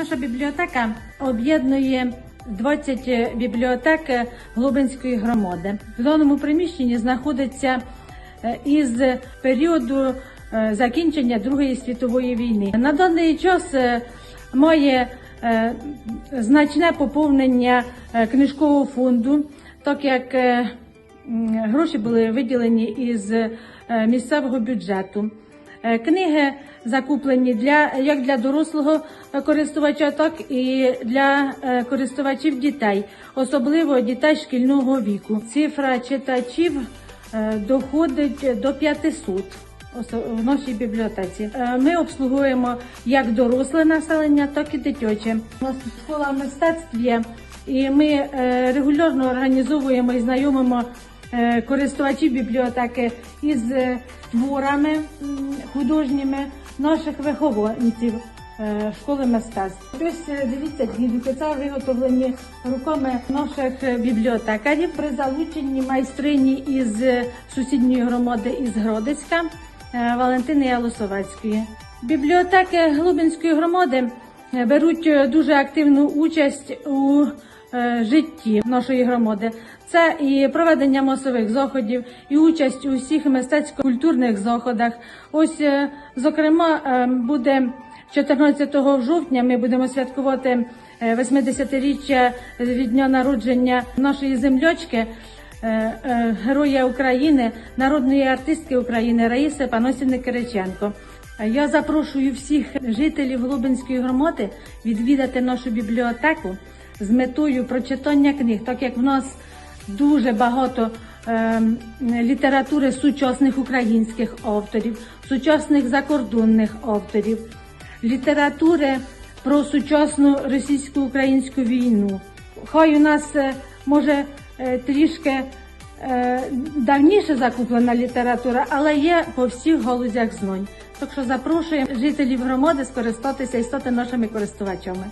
Наша бібліотека об'єднує 20 бібліотек Глобинської громади. В даному приміщенні знаходиться е, із періоду е, закінчення Другої світової війни. На даний час е, має е, значне поповнення е, книжкового фонду, так як е, гроші були виділені із е, місцевого бюджету. Е, Книги закуплені для як для дорослого е, користувача, так і для е, користувачів дітей, особливо дітей шкільного віку. Цифра читачів доходить до 500 осо- в нашій бібліотеці. Ми обслуговуємо як доросле населення, так і дитяче. У нас школа мистецтв є, і ми регулярно організовуємо і знайомимо користувачів бібліотеки із е, творами художніми наших вихованців е, школи мистецтв. Ось е, дивіться, дідуки, це виготовлені руками наших е, бібліотекарів при залученні майстрині із е, сусідньої громади із Гродицька е, Валентини Ялосовецької. Бібліотеки Глубинської громади е, беруть е, дуже активну участь у е, житті нашої громади. Це і проведення масових заходів, і участь у всіх мистецько-культурних заходах. Ось, е, зокрема, е, буде 14 жовтня. Ми будемо святкувати е, 80-річчя від дня народження нашої землячки. е, е, Героя України, народної артистки України Раїси Паносівни Кириченко. Я запрошую всіх жителів Глобинської громади відвідати нашу бібліотеку з метою прочитання книг, так як в нас дуже багато ем, літератури сучасних українських авторів, сучасних закордонних авторів, літератури про сучасну російсько-українську війну. Хай у нас е, може е, трішки е, давніше закуплена література, але є по всіх галузях знань. Так що запрошуємо жителів громади скористатися і стати нашими користувачами.